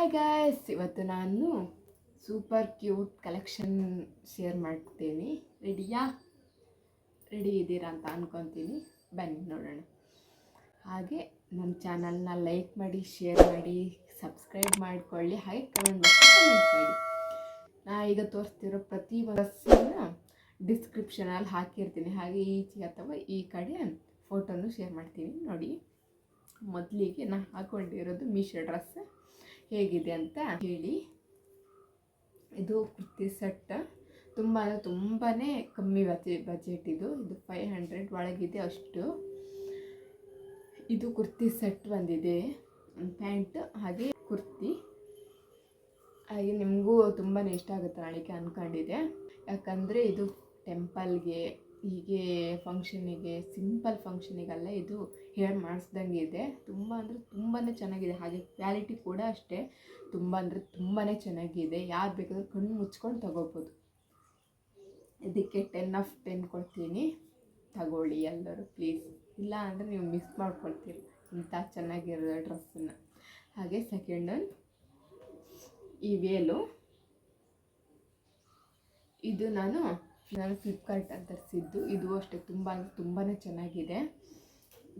Hi guys ಇವತ್ತು ನಾನು super cute collection share ಮಾಡ್ತೀನಿ. ರೆಡಿಯಾ ರೆಡಿ ಇದ್ದೀರಾ ಅಂತ ಅಂದ್ಕೊತೀನಿ ಬನ್ನಿ ನೋಡೋಣ. ಹಾಗೆ ನಮ್ಮ ಚಾನಲ್ನ ಲೈಕ್ ಮಾಡಿ ಶೇರ್ ಮಾಡಿ ಸಬ್ಸ್ಕ್ರೈಬ್ ಮಾಡಿಕೊಳ್ಳಿ, ಹಾಗೆ ಕಮೆಂಟ್ ಬಾಕ್ಸ್ ಕಮೆಂಟ್ ಮಾಡಿ. ನಾ ಈಗ ತೋರಿಸ್ತಿರೋ ಪ್ರತಿ ಬಸ್ಸನ್ನು ಡಿಸ್ಕ್ರಿಪ್ಷನಲ್ಲಿ ಹಾಕಿರ್ತೀನಿ. ಹಾಗೆ ಈಚೆ ಅಥವಾ ಈ ಕಡೆ ಫೋಟೋನು ಶೇರ್ ಮಾಡ್ತೀನಿ. ನೋಡಿ, ಮೊದಲಿಗೆ ನಾ ಹಾಕೊಂಡಿರೋದು ಮೀಶೋ ಡ್ರೆಸ್ ಹೇಗಿದೆ ಅಂತ ಹೇಳಿ. ಇದು ಕುರ್ತಿ ಸೆಟ್. ತುಂಬ ತುಂಬಾ ಕಮ್ಮಿ ಬಜೆ, ಬಜೆಟ್ ಇದು. ಇದು ಫೈವ್ ಹಂಡ್ರೆಡ್ ಒಳಗಿದೆ ಅಷ್ಟು. ಇದು ಕುರ್ತಿ ಸೆಟ್ ಬಂದಿದೆ. ಪ್ಯಾಂಟ್, ಹಾಗೆ ಕುರ್ತಿ. ಹಾಗೆ ನಿಮಗೂ ತುಂಬಾ ಇಷ್ಟ ಆಗುತ್ತೆ ನಾಳಿಕೆ ಅಂದ್ಕೊಂಡಿದೆ ಯಾಕಂದರೆ ಇದು ಟೆಂಪಲ್ಗೆ ಹೀಗೆ ಫಂಕ್ಷನಿಗೆ ಸಿಂಪಲ್ ಫಂಕ್ಷನಿಗೆಲ್ಲ ಇದು ಹೇರ್ ಮಾಡಿಸ್ದಂಗೆ ಇದೆ. ತುಂಬ ಅಂದರೆ ತುಂಬಾ ಚೆನ್ನಾಗಿದೆ. ಹಾಗೆ ಕ್ವಾಲಿಟಿ ಕೂಡ ಅಷ್ಟೇ. ತುಂಬ ಅಂದರೆ ತುಂಬಾ ಚೆನ್ನಾಗಿದೆ. ಯಾರು ಬೇಕಾದರೂ ಕಣ್ಣು ಮುಚ್ಕೊಂಡು ತಗೋಬೋದು. ಇದಕ್ಕೆ ಟೆನ್ ಆಫ್ ಟೆನ್ ಕೊಡ್ತೀನಿ. ತಗೊಳ್ಳಿ ಎಲ್ಲರೂ ಪ್ಲೀಸ್ ಇಲ್ಲ ಅಂದರೆ ನೀವು ಮಿಸ್ ಮಾಡ್ಕೊಳ್ತೀರಿ. ಇಂಥ ಚೆನ್ನಾಗಿರೋ ಡ್ರೆಸ್ಸನ್ನು ಹಾಗೆ ಸೆಕೆಂಡ್ ಒನ್ ಈ ವೇಲು ಇದು ನಾನು ನಾನು ಫ್ಲಿಪ್ಕಾರ್ಟ್ ಅಂತ ತರಿಸಿದ್ದು. ಇದು ಅಷ್ಟೇ, ತುಂಬ ತುಂಬಾ ಚೆನ್ನಾಗಿದೆ.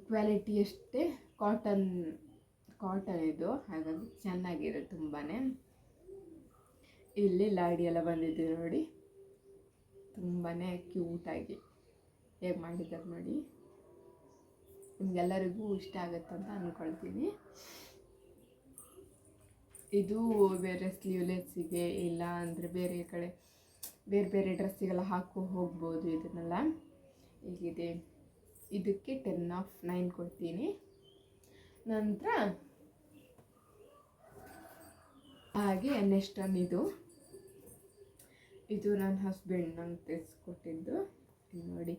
ಕ್ವಾಲಿಟಿ ಅಷ್ಟೇ ಕಾಟನ್ ಕಾಟನ್ ಇದು. ಹಾಗಾಗಿ ಚೆನ್ನಾಗಿದೆ ತುಂಬಾ ಇಲ್ಲಿ ಲಾಡಿ ಎಲ್ಲ ಬಂದಿದೆ ನೋಡಿ. ತುಂಬಾ ಕ್ಯೂಟಾಗಿ ಹೇಗೆ ಮಾಡಿದ್ದಾರೆ ನೋಡಿ. ನಿಮಗೆಲ್ಲರಿಗೂ ಇಷ್ಟ ಆಗುತ್ತೆ ಅಂತ ಅಂದ್ಕೊಳ್ತೀನಿ ಇದು ಬೇರೆ ಸ್ಲೀವ್ಲೆಸ್ಸಿಗೆ ಇಲ್ಲ ಅಂದರೆ ಬೇರೆ ಕಡೆ ಬೇರೆ ಬೇರೆ ಡ್ರೆಸ್ಸಿಗೆಲ್ಲ ಹಾಕು ಹೋಗ್ಬೋದು ಇದನ್ನೆಲ್ಲ. ಹೀಗಿದೆ. ಇದಕ್ಕೆ ಟೆನ್ ಆಫ್ ನೈನ್ ಕೊಡ್ತೀನಿ. ನಂತರ ಹಾಗೆ ನೆಕ್ಸ್ಟ್ ಒನ್ ಇದು. ಇದು ನನ್ನ ಹಸ್ಬೆಂಡ್ ನಂಗೆ ತೆಗೆಸ್ಕೊಟ್ಟಿದ್ದು ನೋಡಿ.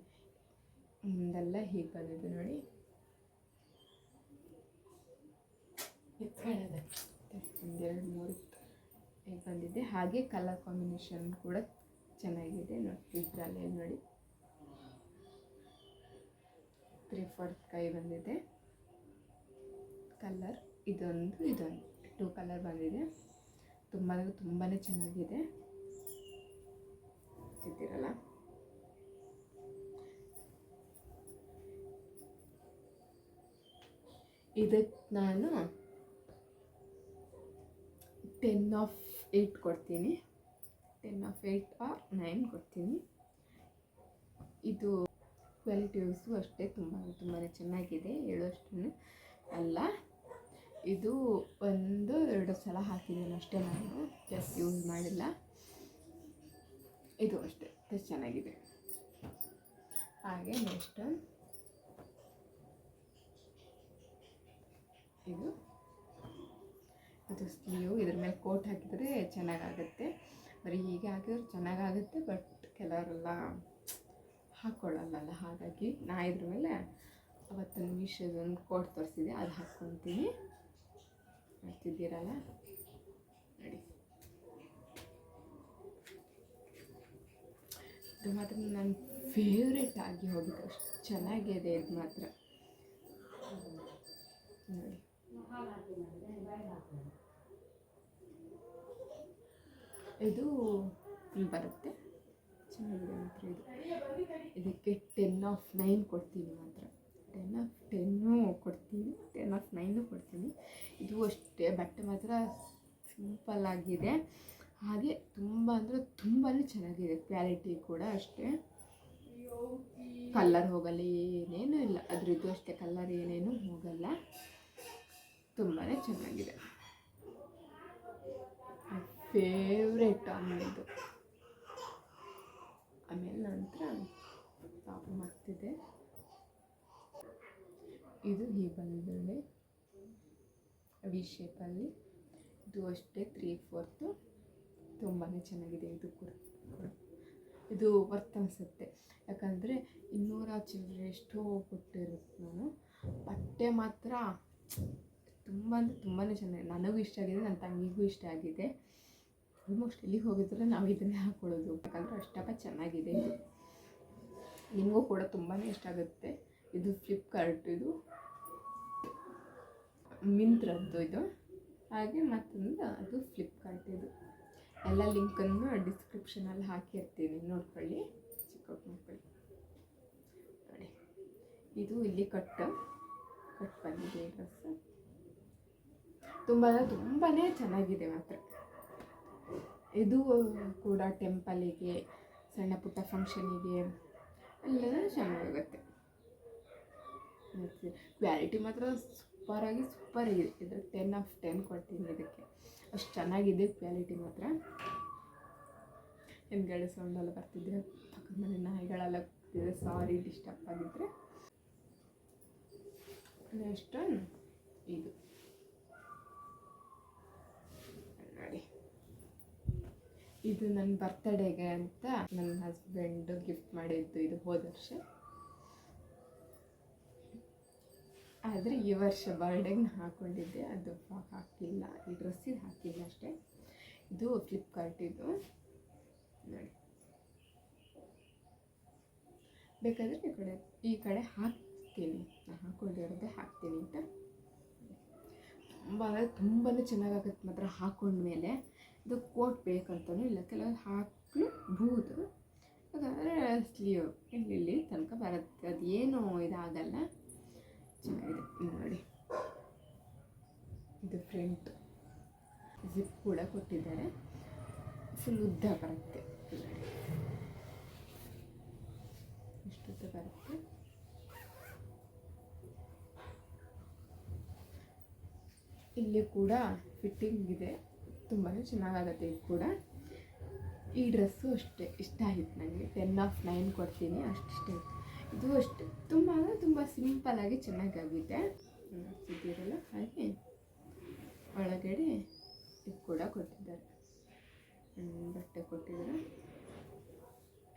ಮುಂದೆಲ್ಲ ಹೀಗೆ ಬಂದಿದ್ದು ನೋಡಿ. ಒಂದೆರಡು ಮೂರು. ಬಂದಿದೆ ಹಾಗೆ ಕಲರ್ ಕಾಂಬಿನೇಷನ್ ಕೂಡ ಚೆನ್ನಾಗಿದೆ ನೋಡಿ, ಇದರಲ್ಲಿ ನೋಡಿ. ತ್ರೀ ಫೋರ್ತ್ ಕೈ ಬಂದಿದೆ. ಕಲರ್ ಇದೊಂದು ಇದೊಂದು. ಟೂ ಕಲರ್ ಬಂದಿದೆ. ತುಂಬ ತುಂಬಾ ಚೆನ್ನಾಗಿದೆ. ಇದ್ದೀರಲ್ಲ ಇದಕ್ಕೆ ನಾನು ಟೆನ್ ಆಫ್ ಏಯ್ಟ್ ಕೊಡ್ತೀನಿ. Ten of eight or nine ಕೊಡ್ತೀನಿ. ಇದು ಕ್ವಾಲಿಟಿವ್ಸು ಅಷ್ಟೇ ತುಂಬ ತುಂಬಾ ಚೆನ್ನಾಗಿದೆ. ಹೇಳೋಷ್ಟು ಅಲ್ಲ. ಇದು ಒಂದು, ಎರಡು ಸಲ ಹಾಕಿದ್ದೀನಿ ಅಷ್ಟೇ ನಾನು. ಜಸ್ಟ್ ಯೂಸ್ ಮಾಡಿಲ್ಲ. ಇದು ಅಷ್ಟೇ ಎಷ್ಟು ಚೆನ್ನಾಗಿದೆ. ಹಾಗೆ ನೆಕ್ಸ್ಟ್ ಇದು ಇದು ಸ್ಲೀವ್ ಇದ್ರ ಮೇಲೆ ಕೋಟ್ ಹಾಕಿದರೆ ಚೆನ್ನಾಗಾಗುತ್ತೆ. ಬರೀ ಹೀಗೆ ಹಾಕಿದ್ರೆ ಚೆನ್ನಾಗಾಗುತ್ತೆ, ಬಟ್ ಕೆಲವರೆಲ್ಲ ಹಾಕ್ಕೊಳ್ಳಲ್ಲ ಹಾಗಾಗಿ ನಾ ಇದ್ರ ಮೇಲೆ ಅವತ್ತು ಮೀಶೋದೊಂದು ಕೋಟ್ ತೋರಿಸಿದೆ, ಅದು ಹಾಕ್ಕೊತೀನಿ. ಮಾಡ್ತಿದ್ದೀರಲ್ಲ? ನೋಡಿ. ಇದು ಮಾತ್ರ ನನ್ನ ಫೇವ್ರೇಟ್ ಆಗಿ ಹೋಗಿದೆ. ಅಷ್ಟು ಚೆನ್ನಾಗಿದೆ ಇದು ಮಾತ್ರ. ನೋಡಿ. ಇದು ಬರುತ್ತೆ. ಚೆನ್ನಾಗಿದೆ ಮಾತ್ರ ಇದು. ಇದಕ್ಕೆ ಟೆನ್ ಆಫ್ ನೈನ್ ಕೊಡ್ತೀನಿ ಮಾತ್ರ. ಟೆನ್ ಆಫ್ ಟೆನ್ನು ಕೊಡ್ತೀನಿ. ಟೆನ್ ಆಫ್ ನೈನು ಕೊಡ್ತೀನಿ. ಇದು ಅಷ್ಟೇ, ಬಟ್ಟೆ ಮಾತ್ರ ಸಿಂಪಲ್ ಆಗಿದೆ. ಹಾಗೆ ತುಂಬ ಅಂದರೆ ತುಂಬಾ ಚೆನ್ನಾಗಿದೆ ಕ್ವಾಲಿಟಿ ಕೂಡ ಅಷ್ಟೇ. ಕಲ್ಲರ್ ಹೋಗಲ್ಲ, ಏನೇನೂ ಇಲ್ಲ. ಅದ್ರದ್ದು ಅಷ್ಟೇ ಕಲ್ಲರ್ ಏನೇನು ಹೋಗಲ್ಲ. ತುಂಬಾ ಚೆನ್ನಾಗಿದೆ. ಫೇವ್ರೆಟ್ ಆಮೇಲೆ ಆಮೇಲೆ ನಂತರ ಪಾಪ ಮಾಡ್ತಿದ್ದೆ. ಇದು ಈ ಬಂದಿದೆ ವಿ ಶೇಪಲ್ಲಿ ಇದು ಅಷ್ಟೇ ತ್ರೀ ಫೋರ್ತು ತುಂಬಾ ಚೆನ್ನಾಗಿದೆ ಇದು ಕೂಡ. ಇದು ವರ್ತ್ ಅನಿಸುತ್ತೆ ಯಾಕಂದರೆ ಇನ್ನೂರ ಚಿಲ್ಲರೆ ಎಷ್ಟೋ ಕೊಟ್ಟಿರುತ್ತೆ ನಾನು. ಬಟ್ಟೆ ಮಾತ್ರ ತುಂಬ ತುಂಬಾ ಚೆನ್ನಾಗಿದೆ. ನನಗೂ ಇಷ್ಟ ಆಗಿದೆ ನನ್ನ ತಂಗಿಗೂ ಇಷ್ಟ ಆಗಿದೆ. ಆಲ್ಮೋಸ್ಟ್ ಎಲ್ಲಿಗೆ ಹೋಗಿದ್ರೆ ನಾವು ಇದನ್ನೇ ಹಾಕ್ಕೊಳ್ಳೋದು ಯಾಕಂದರೆ ಅಷ್ಟಪ್ಪ ಚೆನ್ನಾಗಿದೆ ಇದು. ನಿಮಗೂ ಕೂಡ ತುಂಬಾ ಇಷ್ಟ ಆಗುತ್ತೆ. ಇದು ಫ್ಲಿಪ್ಕಾರ್ಟ್ ಇದು. ಮಿಂತ್ರದ್ದು ಇದು. ಹಾಗೆ ಮತ್ತೊಂದು ಅದು ಫ್ಲಿಪ್ಕಾರ್ಟ್ ಇದು. ಎಲ್ಲ ಲಿಂಕನ್ನು ಡಿಸ್ಕ್ರಿಪ್ಷನಲ್ಲಿ ಹಾಕಿರ್ತೀನಿ. ನೋಡ್ಕೊಳ್ಳಿ. ಚಿಕ್ಕ ಮಾಡ್ಕೊಳ್ಳಿ. ನೋಡಿ. ಇದು ಇಲ್ಲಿ ಕಟ್ಟು. ಕಟ್ ಬಂದಿದೆ ಡ್ರೆಸ್ ತುಂಬ ತುಂಬಾ ಚೆನ್ನಾಗಿದೆ ಮಾತ್ರ. ಇದು ಕೂಡ ಟೆಂಪಲಿಗೆ, ಸಣ್ಣ ಪುಟ್ಟ ಫಂಕ್ಷನಿಗೆ ಎಲ್ಲ ಚೆನ್ನಾಗಿರುತ್ತೆ ಮತ್ತು ಕ್ವಾಲಿಟಿ ಮಾತ್ರ ಸೂಪರಾಗಿ ಸೂಪರಾಗಿದೆ ಇದು. ಟೆನ್ ಆಫ್ ಟೆನ್ ಕೊಡ್ತೀನಿ ಇದಕ್ಕೆ. ಅಷ್ಟು ಚೆನ್ನಾಗಿದೆ ಕ್ವಾಲಿಟಿ ಮಾತ್ರ. ಹಿಂದ್ಗಡೆ ಸೌಂಡೆಲ್ಲ ಬರ್ತಿದ್ದೆ ಪಕ್ಕದ ಮನೆ ನಾಯಿಗಳೆಲ್ಲ ಕೂತಿದೆ. ಸಾರಿ ಡಿಸ್ಟರ್ಬ್ ಆಗಿದ್ದರೆ ನೆಕ್ಸ್ಟ್ ಇದು ನೋಡಿ ಇದು ನನ್ನ ಬರ್ತಡೇಗೆ ಅಂತ ನನ್ನ ಹಸ್ಬೆಂಡ್ ಗಿಫ್ಟ್ ಮಾಡಿದ್ದು ಇದು ಹೋದ ವರ್ಷ. ಆದರೆ ಈ ವರ್ಷ ಬರ್ಡೇಗೆ ನಾನು ಹಾಕ್ಕೊಂಡಿದ್ದೆ ಅದು ಹಾಕಿಲ್ಲ, ಈ ಡ್ರೆಸ್ಸಿಗೆ ಹಾಕಿಲ್ಲ ಅಷ್ಟೇ. ಇದು ಫ್ಲಿಪ್ಕಾರ್ಟ್ ಇದು. ನೋಡಿ. ಬೇಕಾದರೆ ಈ ಕಡೆ ಈ ಕಡೆ ಹಾಕ್ತೀನಿ. ನಾನು ಹಾಕೊಂಡಿರೋದೆ ಹಾಕ್ತೀನಿ ಅಂತ. ತುಂಬ ಅಂದರೆ ತುಂಬಾ ಚೆನ್ನಾಗಾಗತ್ತೆ ಮಾತ್ರ ಹಾಕೊಂಡ್ಮೇಲೆ. ಇದು ಕೋಟ್ ಬೇಕಂತಲೂ ಇಲ್ಲ. ಕೆಲವೊಂದು ಹಾಕಿ ಬೂದು ಯಾಕಂದರೆ ಸ್ಲೀವ್ ಇಲ್ಲಿ ಇಲ್ಲಿ ತನಕ ಬರುತ್ತೆ. ಅದೇನು ಇದಾಗಲ್ಲ. ಚೆನ್ನಾಗಿದೆ. ನೋಡಿ. ಇದು ಫ್ರಂಟ್. ಜಿಪ್ ಕೂಡ ಕೊಟ್ಟಿದ್ದಾರೆ. ಫುಲ್ ಉದ್ದ ಬರುತ್ತೆ. ಇಷ್ಟುದ್ದ ಬರುತ್ತೆ. ಇಲ್ಲಿ ಕೂಡ ಫಿಟ್ಟಿಂಗ್ ಇದೆ. ತುಂಬಾ ಚೆನ್ನಾಗಾಗತ್ತೆ ಇದು ಕೂಡ. ಈ ಡ್ರೆಸ್ಸು ಅಷ್ಟೇ, ಇಷ್ಟ ಆಯಿತು ನನಗೆ ಟೆನ್ ಆಫ್ ನೈನ್ ಕೊಡ್ತೀನಿ ಅಷ್ಟು ಇಷ್ಟ ಆಯಿತು ಇದು ಅಷ್ಟೇ. ತುಂಬ ಅಂದರೆ ತುಂಬ ಸಿಂಪಲ್ಲಾಗಿ ಚೆನ್ನಾಗಾಗಿದೆ ಸಿದ್ದಿರಲ್ಲ ಹಾಗೆ ಒಳಗಡೆ ಇದು ಕೂಡ ಕೊಟ್ಟಿದ್ದಾರೆ. ಬಟ್ಟೆ ಕೊಟ್ಟಿದ್ದಾರೆ.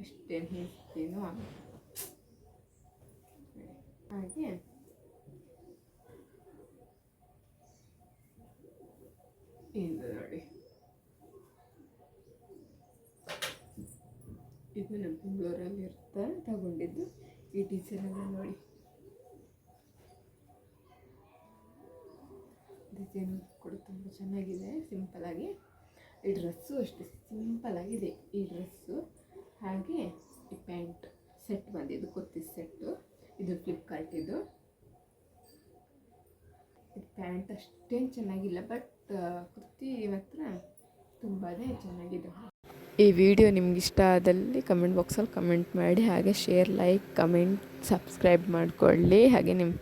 ಅಷ್ಟೇನು ಹೇಳ್ತೀನೋ ಹಾಗೆ. ಇದು ನೋಡಿ ಇದು ನಮ್ಮ ಬೆಂಗಳೂರಲ್ಲಿ ಇರ್ತಾ ತಗೊಂಡಿದ್ದು ಈ ಡಿಸೈನೆಲ್ಲ ನೋಡಿ. ಡಿಸೈನ್ ಕೂಡ, ತುಂಬ ಚೆನ್ನಾಗಿದೆ ಸಿಂಪಲಾಗಿ ಈ ಡ್ರೆಸ್ಸು ಅಷ್ಟೇ ಸಿಂಪಲಾಗಿದೆ ಈ ಡ್ರೆಸ್ಸು ಹಾಗೆ ಈ ಪ್ಯಾಂಟ್ ಸೆಟ್ ಬಂದಿದ್ದು, ಕುರ್ತಿ ಸೆಟ್ಟು ಇದು ಫ್ಲಿಪ್ಕಾರ್ಟಿದು ಇದು. ಪ್ಯಾಂಟ್ ಅಷ್ಟೇನು ಚೆನ್ನಾಗಿಲ್ಲ ಬಟ್ ಕುರ್ತಿ ಮಾತ್ರ ತುಂಬಾ ಚೆನ್ನಾಗಿದೆ. ಈ ವಿಡಿಯೋ ನಿಮ್ಗೆ ಇಷ್ಟ ಆದಲ್ಲಿ ಕಮೆಂಟ್ ಬಾಕ್ಸಲ್ಲಿ ಕಮೆಂಟ್ ಮಾಡಿ, ಹಾಗೆ ಶೇರ್ ಲೈಕ್ ಕಮೆಂಟ್ ಸಬ್ಸ್ಕ್ರೈಬ್ ಮಾಡಿಕೊಳ್ಳಿ. ಹಾಗೆ ನಿಮ್ಮ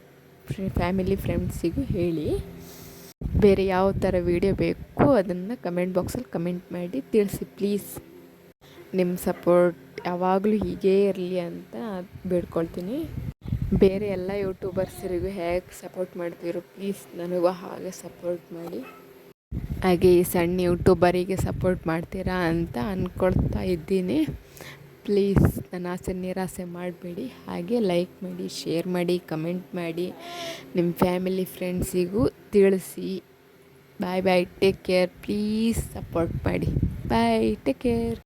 ಫ್ಯಾಮಿಲಿ ಫ್ರೆಂಡ್ಸಿಗೂ ಹೇಳಿ. ಬೇರೆ ಯಾವ ಥರ ವಿಡಿಯೋ ಬೇಕು ಅದನ್ನು ಕಮೆಂಟ್ ಬಾಕ್ಸಲ್ಲಿ ಕಮೆಂಟ್ ಮಾಡಿ ತಿಳಿಸಿ ಪ್ಲೀಸ್ ನಿಮ್ಮ ಸಪೋರ್ಟ್ ಯಾವಾಗಲೂ ಹೀಗೇ ಇರಲಿ ಅಂತ ಬೇಡ್ಕೊಳ್ತೀನಿ. ಬೇರೆ ಎಲ್ಲ ಯೂಟ್ಯೂಬರ್ಸರಿಗೂ ಹೇಗೆ ಸಪೋರ್ಟ್ ಮಾಡ್ತೀರೋ ಪ್ಲೀಸ್ ನನಗೂ ಹಾಗೆ ಸಪೋರ್ಟ್ ಮಾಡಿ. ಹಾಗೆ ಈ ಸಣ್ಣ ಯೂಟ್ಯೂಬರಿಗೆ ಸಪೋರ್ಟ್ ಮಾಡ್ತೀರಾ ಅಂತ ಅಂದ್ಕೊಳ್ತಾ ಇದ್ದೀನಿ. ಪ್ಲೀಸ್ ನನ್ನ ಆಸೆ ನಿರಾಸೆ ಮಾಡಬೇಡಿ. ಹಾಗೆ ಲೈಕ್ ಮಾಡಿ, ಶೇರ್ ಮಾಡಿ, ಕಮೆಂಟ್ ಮಾಡಿ. ನಿಮ್ಮ ಫ್ಯಾಮಿಲಿ ಫ್ರೆಂಡ್ಸಿಗೂ ತಿಳಿಸಿ. Bye bye, take care. Please support ಮಾಡಿ. Bye, take care.